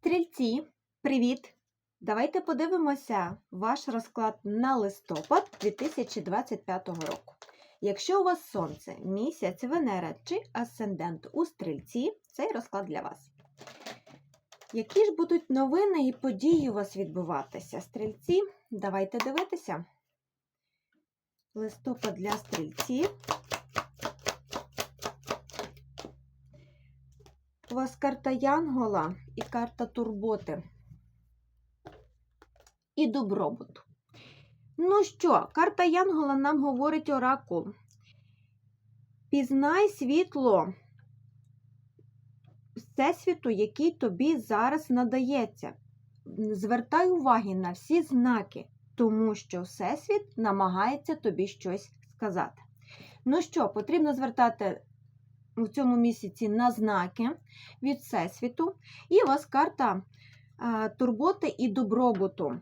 Стрільці, привіт! Давайте подивимося ваш розклад на листопад 2025 року. Якщо у вас сонце, місяць, Венера чи асцендент у стрільці, цей розклад для вас. Які ж будуть новини і події у вас відбуватися? Стрільці, давайте дивитися. Листопад для стрільців. У вас карта Янгола і карта турботи. І добробуту. Ну що, карта Янгола нам говорить оракул. Пізнай світло Всесвіту, який тобі зараз надається. Звертай уваги на всі знаки, тому що Всесвіт намагається тобі щось сказати. Ну що, потрібно звертати в цьому місяці на знаки від Всесвіту. І у вас карта турботи і добробуту.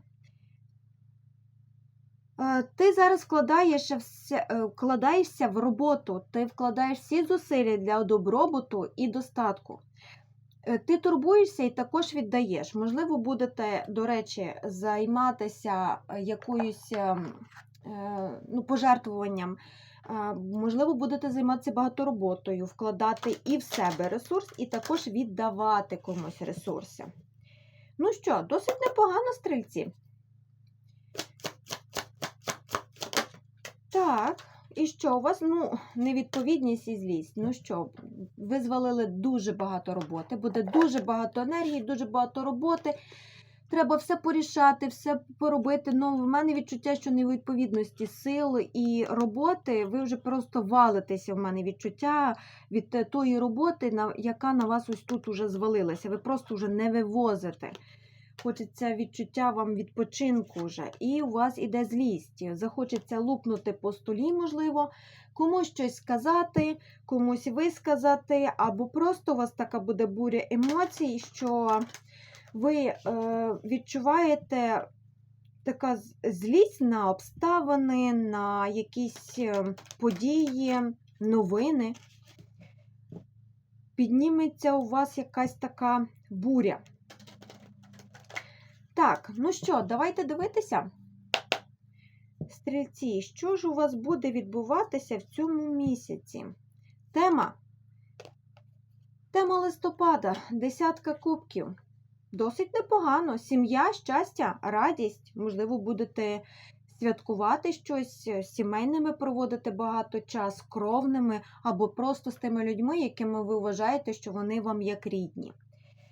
Ти зараз вкладаєш е, вкладаєшся в роботу, ти вкладаєш всі зусилля для добробуту і достатку. Е, Ти турбуєшся і також віддаєш. Можливо, будете, до речі, займатися е, якоюсь ем, ну, пожертвуванням. Можливо, будете займатися багато роботою, вкладати і в себе ресурс, і також віддавати комусь ресурси. Ну що, досить непогано, стрільці. Так, і що у вас? Ну, невідповідність і злість. Ну що, ви звалили дуже багато роботи, буде дуже багато енергії, дуже багато роботи. Треба все порішати, все поробити. Ну, в мене відчуття, що невідповідності сил і роботи, ви вже просто валитеся. В мене відчуття від тої роботи, яка на вас ось тут уже звалилася. Ви просто вже не вивозите. Хочеться відчуття вам відпочинку вже. І у вас іде злість. Захочеться лупнути по столі, можливо, комусь щось сказати, комусь висказати, або просто у вас така буде буря емоцій, що ви е, відчуваєте така злість на обставини, на якісь е, події, новини. Підніметься у вас якась така буря. Так, ну що, давайте дивитися. Стрільці, що ж у вас буде відбуватися в цьому місяці? Тема. Тема листопада, десятка кубків. Досить непогано. Сім'я, щастя, радість. Можливо, будете святкувати щось, з сімейними проводити багато час, кровними, або просто з тими людьми, якими ви вважаєте, що вони вам як рідні.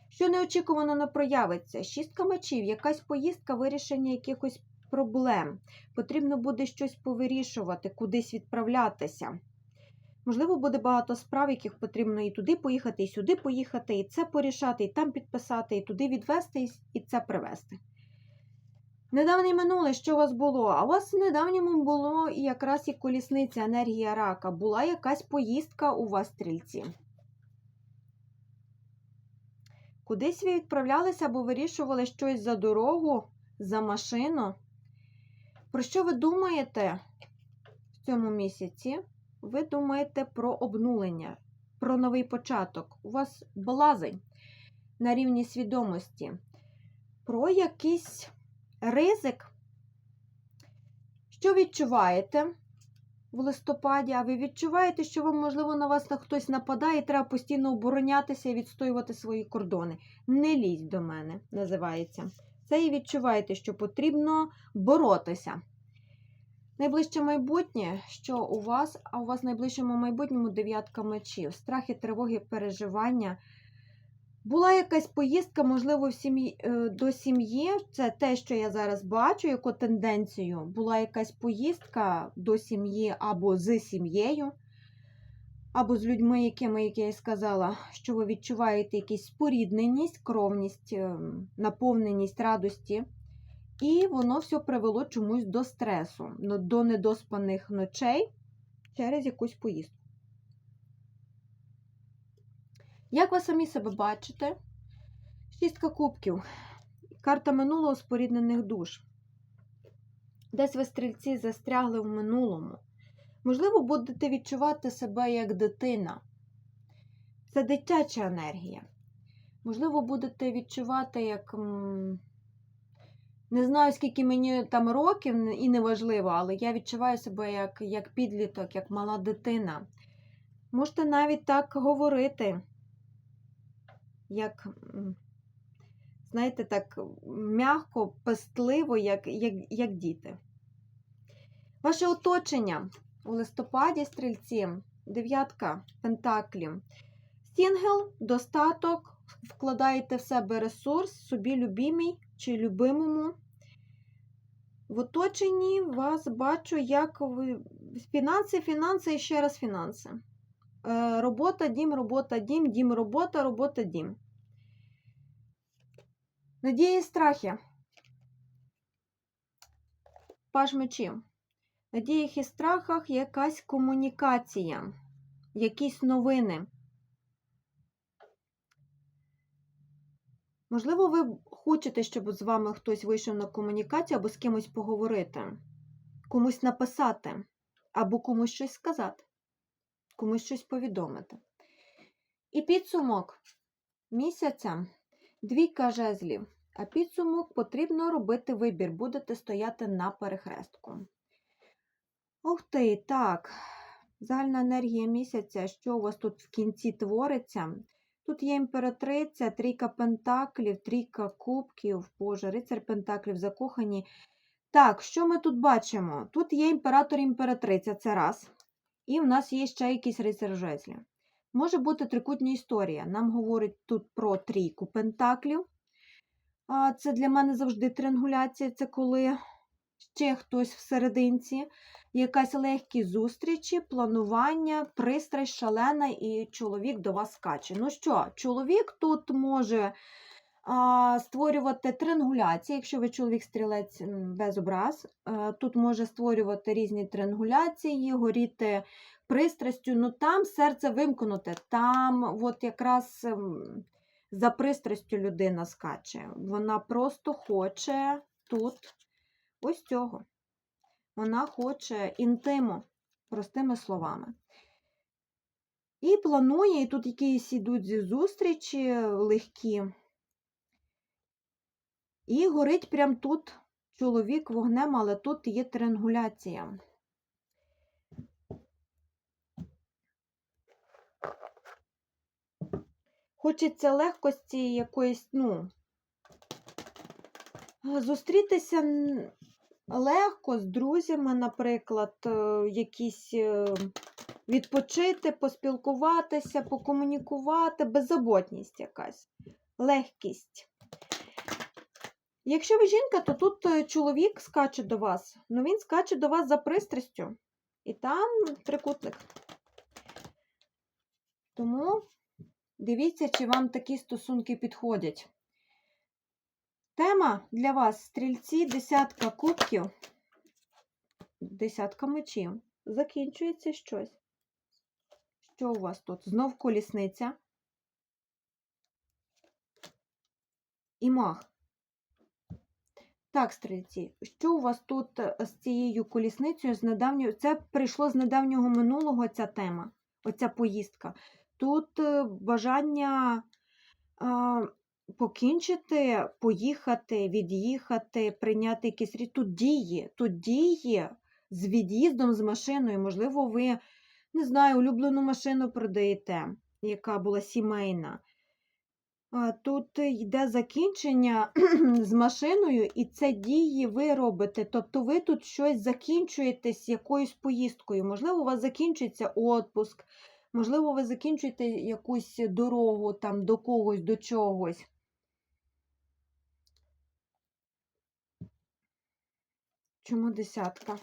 Що неочікувано не проявиться? Шістка мечів, якась поїздка, вирішення якихось проблем. Потрібно буде щось повирішувати, кудись відправлятися. Можливо, буде багато справ, яких потрібно і туди поїхати, і сюди поїхати, і це порішати, і там підписати, і туди відвести, і це привезти. Недавнє минуле, що у вас було? А у вас в недавньому було якраз і колісниця енергія рака. Була якась поїздка у вас, стрільці. Кудись ви відправлялися або вирішували щось за дорогу, за машину. Про що ви думаєте в цьому місяці? Ви думаєте про обнулення, про новий початок. У вас блазень на рівні свідомості, про якийсь ризик. Що відчуваєте в листопаді? А ви відчуваєте, що вам, можливо, на вас хтось нападає, і треба постійно оборонятися і відстоювати свої кордони. Не лізь до мене, називається. Це і відчуваєте, що потрібно боротися. Найближче майбутнє, що у вас, а у вас в найближчому майбутньому дев'ятка мечів, страхи, тривоги, переживання. Була якась поїздка, можливо, в сім'ї, е, до сім'ї. Це те, що я зараз бачу, яку тенденцію. Була якась поїздка до сім'ї або з сім'єю, або з людьми, якими, як я і сказала, що ви відчуваєте якусь спорідненість, кровність, ем, наповненість радості. І воно все привело чомусь до стресу, до недоспаних ночей через якусь поїздку. Як ви самі себе бачите? Шістка кубків. Карта минулого споріднених душ. Десь ви стрільці застрягли в минулому. Можливо, будете відчувати себе як дитина. Це дитяча енергія. Можливо, будете відчувати, як. Не знаю, скільки мені там років, і неважливо, але я відчуваю себе як, як підліток, як мала дитина. Можете навіть так говорити, як, знаєте, так м'яко, пестливо, як, як, як діти. Ваше оточення у листопаді стрільці, дев'ятка пентаклів. Сінгл, достаток, вкладаєте в себе ресурс, собі любимій чи любимому. В оточенні вас бачу, як ви фінанси, фінанси і ще раз фінанси. Е, Робота, дім, робота, дім, дім, робота, робота, дім. Надії і страхи. Паж мечів. Надіях і страхах якась комунікація, якісь новини. Можливо, ви хочете, щоб з вами хтось вийшов на комунікацію або з кимось поговорити, комусь написати, або комусь щось сказати, комусь щось повідомити. І підсумок місяця двійка жезлів. А підсумок потрібно робити вибір, будете стояти на перехрестку. Ух ти, так. Загальна енергія місяця, що у вас тут в кінці твориться? Тут є імператриця, трійка пентаклів, трійка кубків, Боже, рицар пентаклів закохані. Так, що ми тут бачимо? Тут є імператор і імператриця, це раз. І в нас є ще якийсь рицар жезлів. Може бути трикутня історія. Нам говорить тут про трійку пентаклів. Це для мене завжди триангуляція. Це коли ще хтось всерединці, якась легкі зустрічі, планування, пристрасть шалена, і чоловік до вас скаче. Ну що, чоловік тут може а, створювати триангуляції, якщо ви чоловік-стрілець без образ, е, тут може створювати різні триангуляції, горіти пристрастю, ну там серце вимкнуте, там от якраз ем, за пристрастю людина скаче. Вона просто хоче тут ось цього. Вона хоче інтиму, простими словами. І планує, і тут якісь ідуть зі зустрічі легкі. І горить прямо тут чоловік вогнем, але тут є триангуляція. Хочеться легкості якоїсь, ну, зустрітися легко з друзями, наприклад, е, якісь е, відпочити, поспілкуватися, покомунікувати, беззаботність якась, легкість. Якщо ви жінка, то тут е, чоловік скаче до вас, ну він скаче до вас за пристрастю. І там трикутник. Тому дивіться, чи вам такі стосунки підходять. Тема для вас стрільці, десятка кубків, десятка мечів. Закінчується щось. Що у вас тут? Знов колісниця. І мах. Так, стрільці, що у вас тут е, з цією колісницею з недавнього? Це прийшло з недавнього минулого ця тема, оця поїздка. Тут е, бажання покінчити, поїхати, від'їхати, прийняти якісь рі- Тут дії, тут дії з від'їздом з машиною. Можливо, ви, не знаю, улюблену машину продаєте, яка була сімейна. Тут йде закінчення з машиною, і це дії ви робите. Тобто ви тут щось закінчуєтесь якоюсь поїздкою. Можливо, у вас закінчується отпуск, можливо, ви закінчуєте якусь дорогу там до когось, до чогось. Чому десятка?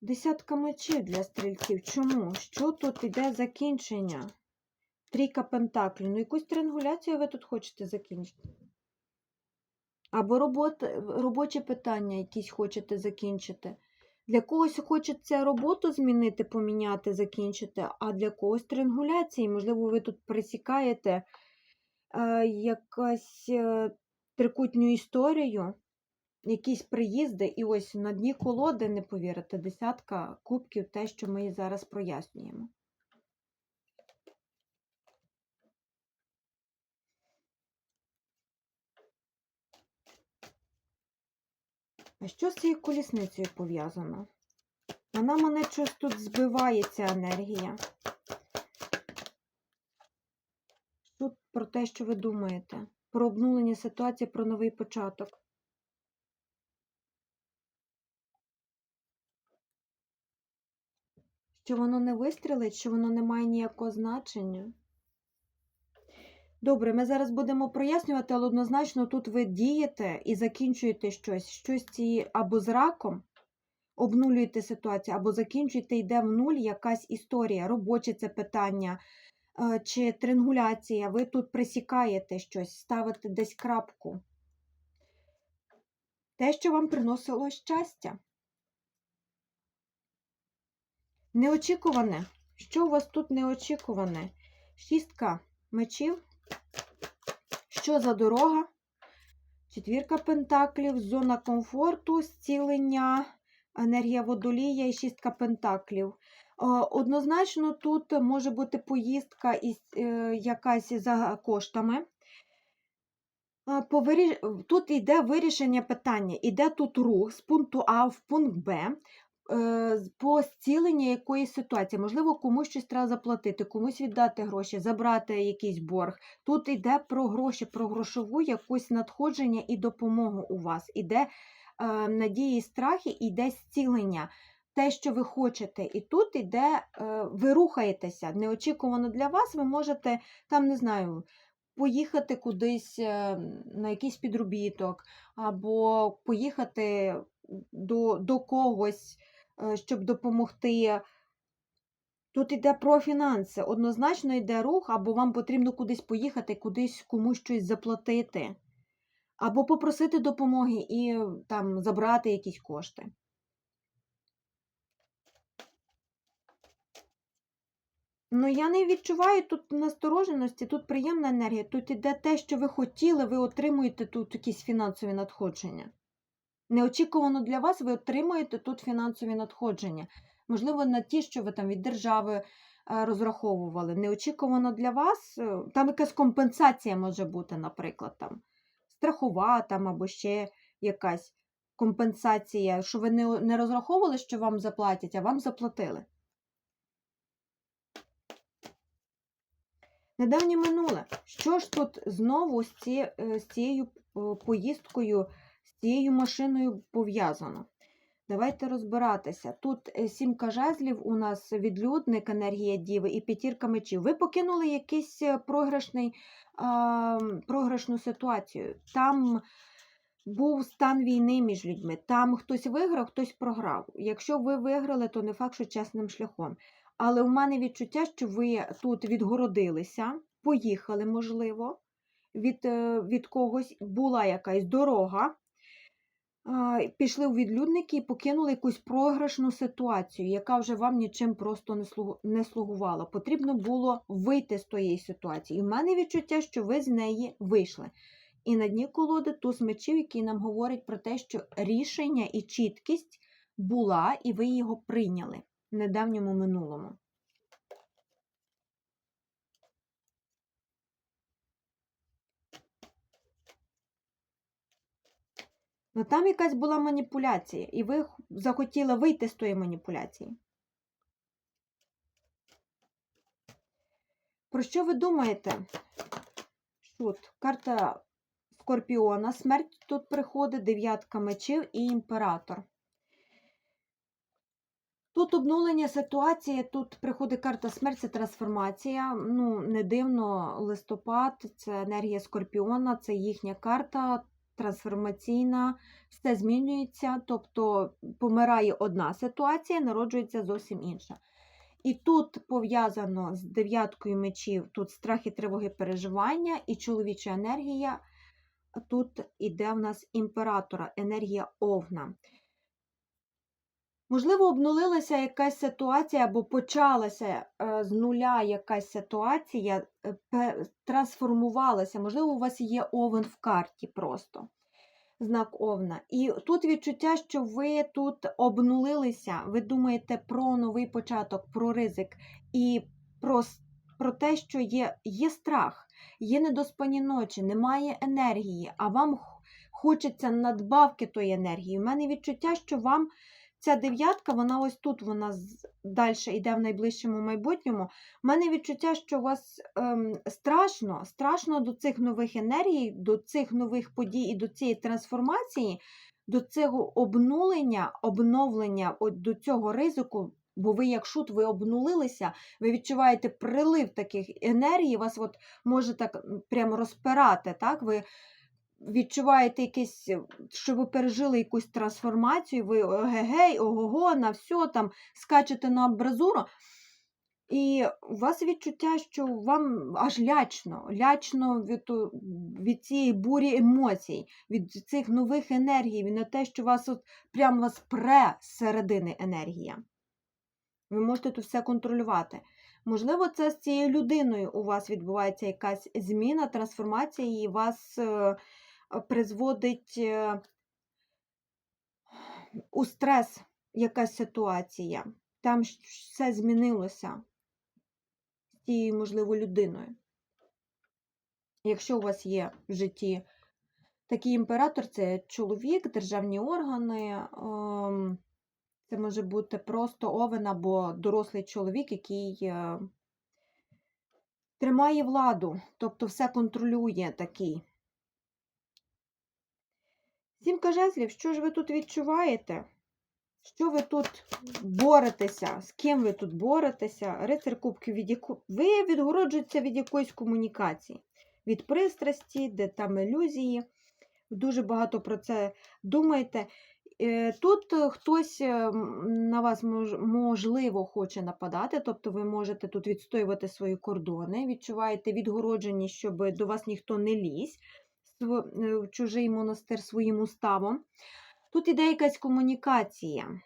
Десятка мечів для стрільців. Чому? Що тут іде закінчення? Трійка пентаклів. Ну, якусь триангуляцію ви тут хочете закінчити. Або робот, робочі питання якісь хочете закінчити. Для когось хочеться роботу змінити, поміняти, закінчити, а для когось триангуляції. Можливо, ви тут присікаєте е, якась е, трикутню історію, якісь приїзди, і ось на дні колоди, не повірите, десятка кубків те, що ми зараз прояснюємо. А що з цією колісницею пов'язано? Вона мене щось тут збиває ця енергія. Тут про те, що ви думаєте про обнулення ситуації, про новий початок. Що воно не вистрілить, що воно не має ніякого значення. Добре, ми зараз будемо прояснювати, але однозначно тут ви дієте і закінчуєте щось. Щось ці або з раком обнулюєте ситуацію, або закінчуєте, йде в нуль якась історія, робоче це питання чи триангуляція. Ви тут присікаєте щось, ставите десь крапку. Те, що вам приносило щастя. Неочікуване. Що у вас тут неочікуване? Шістка мечів. Що за дорога? Четвірка пентаклів, зона комфорту, зцілення, енергія водолія і шістка пентаклів. Однозначно, тут може бути поїздка із, е, якась за коштами. Тут йде вирішення питання, іде тут рух з пункту А в пункт Б е, по зціленню якоїсь ситуації. Можливо, комусь щось треба заплатити, комусь віддати гроші, забрати якийсь борг. Тут йде про гроші, про грошову якусь надходження і допомогу у вас. Іде е, надії, і страхи, іде зцілення. Те, що ви хочете, і тут іде, е, ви рухаєтеся. Неочікувано для вас, ви можете там, не знаю, поїхати кудись е, на якийсь підробіток, або поїхати до, до когось, е, щоб допомогти. Тут йде про фінанси. Однозначно йде рух, або вам потрібно кудись поїхати, кудись комусь щось заплатити, або попросити допомоги і там забрати якісь кошти. Ну, я не відчуваю тут настороженості, тут приємна енергія, тут іде те, що ви хотіли, ви отримуєте тут якісь фінансові надходження. Неочікувано для вас ви отримуєте тут фінансові надходження. Можливо, на ті, що ви там від держави е, розраховували. Неочікувано для вас, е, там якась компенсація може бути, наприклад, там страхова там, або ще якась компенсація, що ви не, не розраховували, що вам заплатять, а вам заплатили. Недавнє минуле. Що ж тут знову з, е, цією е, поїздкою, з цією машиною пов'язано? Давайте розбиратися. Тут е, сімка жезлів у нас відлюдник, енергія діви і п'ятірка мечів. Ви покинули якийсь програшний, а, програшну ситуацію. Там був стан війни між людьми. Там хтось виграв, хтось програв. Якщо ви виграли, то не факт, що чесним шляхом. Але у мене відчуття, що ви тут відгородилися, поїхали, можливо, від, е, від когось, була якась дорога, пішли у відлюдники і покинули якусь програшну ситуацію, яка вже вам нічим просто не, слугувала. Потрібно було вийти з тієї ситуації. І в мене відчуття, що ви з неї вийшли. І на дні колоди туз мечів, який нам говорить про те, що рішення і чіткість була, і ви його прийняли в недавньому минулому. Ну там якась була маніпуляція, і ви захотіли вийти з тої маніпуляції. Про що ви думаєте? Тут карта Скорпіона, смерть тут приходить, дев'ятка мечів і імператор. Тут обнулення ситуації, тут приходить карта смерть, це трансформація. Ну, не дивно, листопад, це енергія Скорпіона, це їхня карта трансформаційна, все змінюється, тобто помирає одна ситуація, народжується зовсім інша. І тут пов'язано з дев'яткою мечів, тут страхи, тривоги, переживання і чоловіча енергія. Тут іде в нас імператора, енергія Овна. Можливо, обнулилася якась ситуація або почалася е, з нуля якась ситуація, е, трансформувалася. Можливо, у вас є овен в карті просто. Знак Овна. І тут відчуття, що ви тут обнулилися, ви думаєте про новий початок, про ризик і про, про те, що є, є страх, є недоспані ночі, немає енергії, а вам хочеться надбавки тої енергії. У мене відчуття, що вам ця дев'ятка, вона ось тут, вона далі йде в найближчому майбутньому. У мене відчуття, що у вас ем, страшно, страшно до цих нових енергій, до цих нових подій і до цієї трансформації, до цього обнулення, обновлення, от до цього ризику. Бо ви, як шут, ви обнулилися, ви відчуваєте прилив таких енергій, вас от може так прямо розпирати, так? Ви відчуваєте якесь, що ви пережили якусь трансформацію, ви огегей, ого-го, на все там скачете на абразуру. І у вас відчуття, що вам аж лячно, лячно від, від цієї бурі емоцій, від цих нових енергій, від на те, що вас от прямо вас пре з середини енергія. Ви можете тут все контролювати. Можливо, це з цією людиною у вас відбувається якась зміна, трансформація, і вас е, призводить е, у стрес якась ситуація. Там все змінилося з тією, можливо, людиною. Якщо у вас є в житті такий імператор, це чоловік, державні органи. ем, Це може бути просто овен або дорослий чоловік, який е, тримає владу, тобто все контролює такий. Сімка жезлів, що ж ви тут відчуваєте? Що ви тут боретеся? З ким ви тут боретеся? Рицар кубків від яку... Ви відгороджуєтеся від якоїсь комунікації, від пристрасті, де там ілюзії. Дуже багато про це думаєте. Е, Тут хтось е, на вас можливо хоче нападати, тобто ви можете тут відстоювати свої кордони, відчуваєте відгороджені, щоб до вас ніхто не лізь в чужий монастир своїм уставом. Тут іде якась комунікація.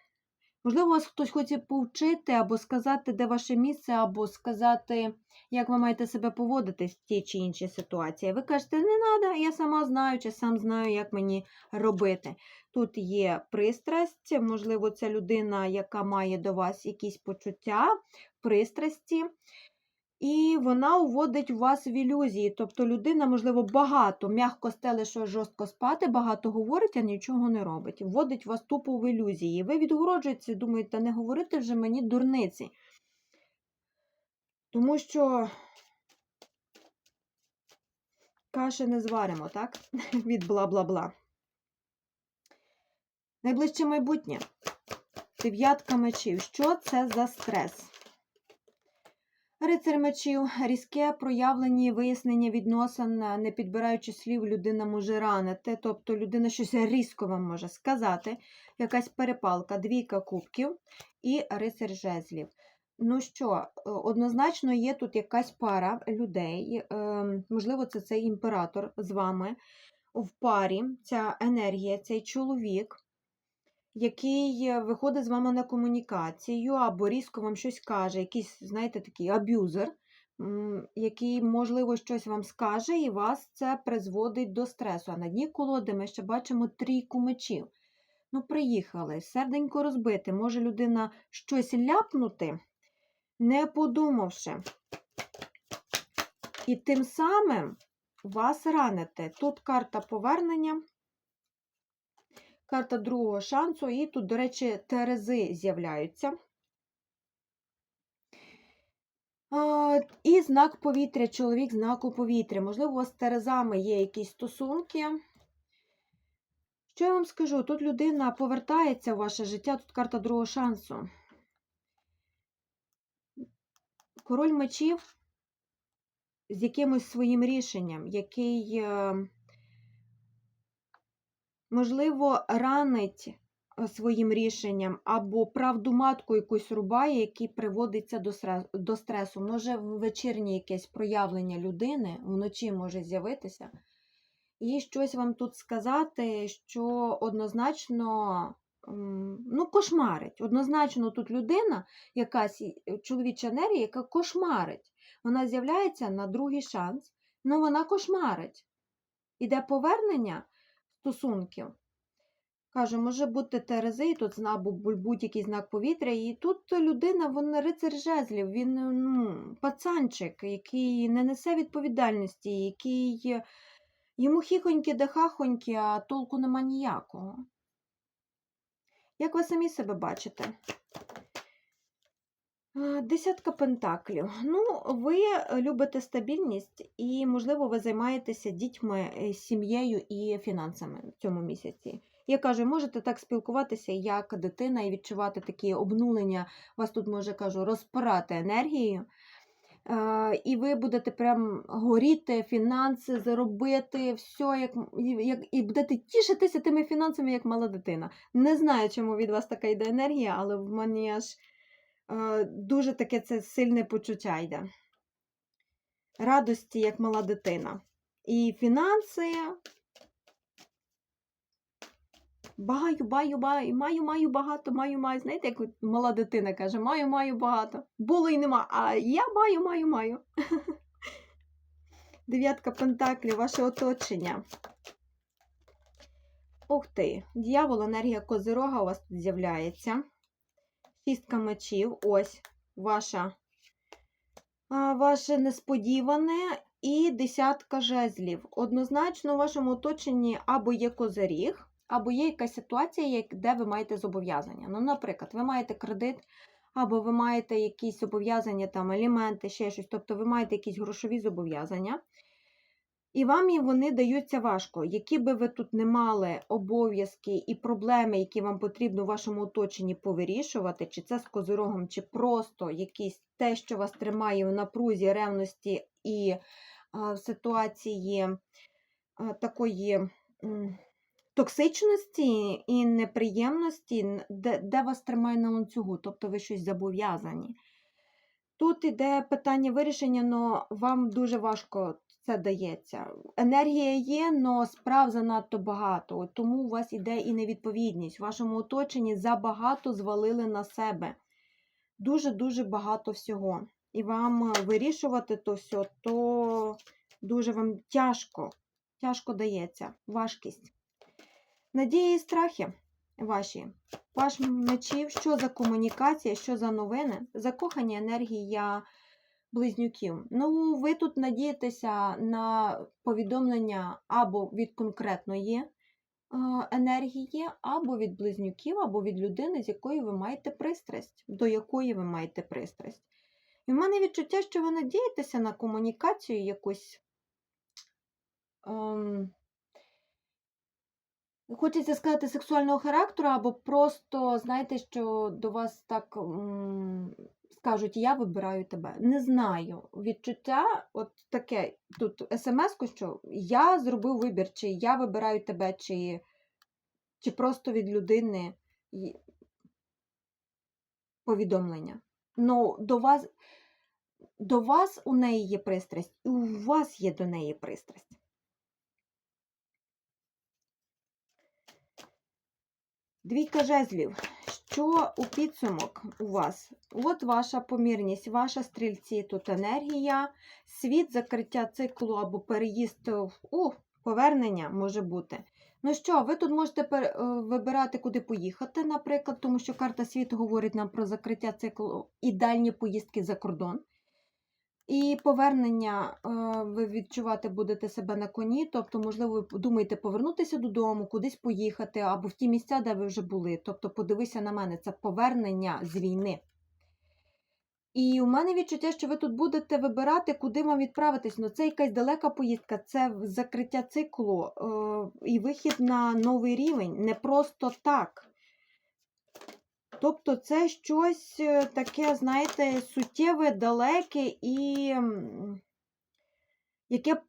Можливо, вас хтось хоче повчити, або сказати, де ваше місце, або сказати, як ви маєте себе поводити в тій чи іншій ситуації. Ви кажете, не треба, я сама знаю, чи сам знаю, як мені робити. Тут є пристрасть, можливо, це людина, яка має до вас якісь почуття, пристрасті, і вона уводить вас в ілюзії. Тобто людина, можливо, багато, м'яко стеле, що жорстко спати, багато говорить, а нічого не робить. Вводить вас тупо в ілюзії. Ви відгороджуєтеся, думаєте, не говорити вже мені дурниці. Тому що каші не зваримо, так? Від бла-бла-бла. Найближче майбутнє. Дев'ятка мечів. Що це за стрес? Рицар мечів, різке проявлені вияснення відносин, не підбираючи слів, людина може ранити. Тобто людина щось різко вам може сказати. Якась перепалка, двійка кубків і рицар жезлів. Ну що, е, однозначно є тут якась пара людей, ем, можливо, це цей імператор з вами в парі, ця енергія, цей чоловік, який е, виходить з вами на комунікацію або різко вам щось каже, якийсь, знаєте, такий аб'юзер, який, можливо, щось вам скаже, і вас це призводить до стресу. А на дні колоди ми ще бачимо трійку мечів. Ну, приїхали, серденько розбите, може людина щось ляпнути, не подумавши. І тим самим вас ранити. Тут карта повернення, карта другого шансу, і тут, до речі, терези з'являються. І знак повітря, чоловік знаку повітря. Можливо, у вас з терезами є якісь стосунки. Що я вам скажу? Тут людина повертається в ваше життя, тут карта другого шансу. Король мечів з якимось своїм рішенням, який, е, можливо, ранить е, своїм рішенням або правду матку якусь рубає, який приводиться до стресу. Може, вечірнє якесь проявлення людини вночі може з'явитися. І щось вам тут сказати, що однозначно ну, кошмарить. Однозначно тут людина, якась чоловіча енергія, яка кошмарить. Вона з'являється на другий шанс, ну вона кошмарить. Іде повернення стосунків. Кажу, може бути Терези, тут або будь- будь-який знак повітря, і тут людина, вона рицар жезлів, він ну, пацанчик, який не несе відповідальності, який Йому хіхоньки да хахоньки, а толку нема ніякого. Як ви самі себе бачите? А, Десятка пентаклів. Ну, ви любите стабільність і, можливо, ви займаєтеся дітьми, е, сім'єю і фінансами в цьому місяці. Я кажу, можете так спілкуватися, як дитина, і відчувати такі обнулення. Вас тут, може, кажу, розпирати енергією. Е, І ви будете прям горіти, фінанси, заробити, все, як, як, і будете тішитися тими фінансами, як мала дитина. Не знаю, чому від вас така йде енергія, але в мене аж е, дуже таке це сильне почуття йде. Радості, як мала дитина. І фінанси. Баю, баю, баю, маю, маю багато, маю, маю. Знаєте, як мала дитина каже, маю, маю багато. Було і нема, а я маю, маю, маю. Дев'ятка пентаклів, ваше оточення. Ух ти, дьявол, енергія козирога у вас тут з'являється. Шістка мечів, ось ваша, ваше несподіване і десятка жезлів. Однозначно, у вашому оточенні або є козиріг, або є якась ситуація, де ви маєте зобов'язання. Ну, наприклад, ви маєте кредит, або ви маєте якісь зобов'язання, там, аліменти, ще щось, тобто ви маєте якісь грошові зобов'язання. І вам і вони даються важко. Які би ви тут не мали обов'язки і проблеми, які вам потрібно в вашому оточенні повирішувати, чи це з козирогом, чи просто якісь те, що вас тримає в напрузі, ревності і в ситуації а, такої токсичності і неприємності, де, де вас тримає на ланцюгу, тобто ви щось зобов'язані. Тут іде питання вирішення, але вам дуже важко це дається. Енергія є, але справ занадто багато. Тому у вас іде і невідповідність. В вашому оточенні забагато звалили на себе. Дуже-дуже багато всього. І вам е, вирішувати то все, то дуже вам тяжко, тяжко дається, важкість. Надії і страхи ваші. Ваш мечів, що за комунікація, що за новини, закохані енергія близнюків. Ну, ви тут надієтеся на повідомлення або від конкретної е, енергії, або від близнюків, або від людини, з якою ви маєте пристрасть, до якої ви маєте пристрасть. І в мене відчуття, що ви надієтеся на комунікацію якусь. Ем, Хочеться сказати сексуального характеру, або просто, знаєте, що до вас так скажуть, я вибираю тебе. Не знаю. Відчуття, от таке, тут смс-ку, що я зробив вибір, чи я вибираю тебе, чи, чи просто від людини повідомлення. Ну, до вас, до вас у неї є пристрасть, і у вас є до неї пристрасть. Двійка жезлів. Що у підсумок у вас? От ваша помірність, ваша стрільці, тут енергія, світ, закриття циклу або переїзд у, повернення може бути. Ну що, ви тут можете е, вибирати, куди поїхати, наприклад, тому що карта світу говорить нам про закриття циклу і дальні поїздки за кордон. І повернення е, ви відчувати будете себе на коні, тобто, можливо, ви думаєте повернутися додому, кудись поїхати, або в ті місця, де ви вже були. Тобто, подивися на мене, це повернення з війни. І у мене відчуття, що ви тут будете вибирати, куди вам відправитись. Ну, це якась далека поїздка, це закриття циклу е, і вихід на новий рівень. Не просто так. Тобто це щось е, таке, знаєте, суттєве, далеке і яке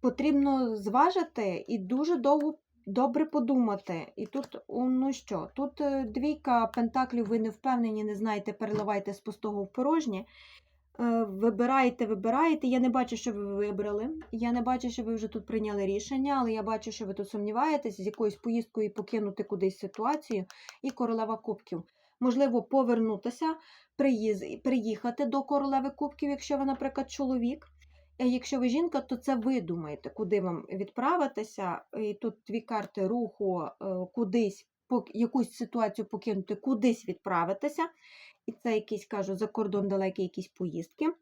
потрібно зважити і дуже довго добре подумати. І тут, ну що, тут е, двійка пентаклів, ви не впевнені, не знаєте, переливайте з пустого в порожнє. Е, Вибираєте, вибираєте. Я не бачу, що ви вибрали. Я не бачу, що ви вже тут прийняли рішення, але я бачу, що ви тут сумніваєтесь з якоюсь поїздкою покинути кудись ситуацію. І королева кубків. Можливо, повернутися, приїхати до королеви кубків, якщо ви, наприклад, чоловік. А Якщо ви жінка, то це ви думаєте, куди вам відправитися. І тут дві карти руху, е, кудись, якусь ситуацію покинути, кудись відправитися. І це якісь, кажу, за кордон далекі якісь поїздки.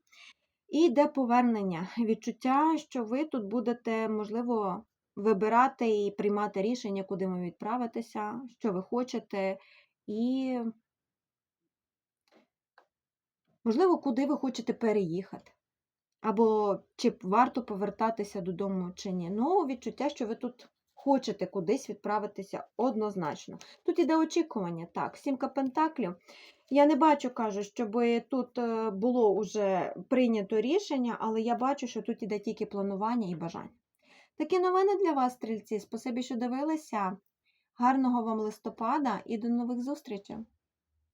І йде повернення. Відчуття, що ви тут будете, можливо, вибирати і приймати рішення, куди ви відправитеся, що ви хочете, і, можливо, куди ви хочете переїхати. Або чи варто повертатися додому чи ні. Ну, відчуття, що ви тут хочете кудись відправитися однозначно. Тут іде очікування, так, сімка пентаклів. Я не бачу, кажу, щоб тут е, було уже прийнято рішення, але я бачу, що тут іде тільки планування і бажання. Такі новини для вас, стрільці. Спасибі, що дивилися. Гарного вам листопада і до нових зустрічей!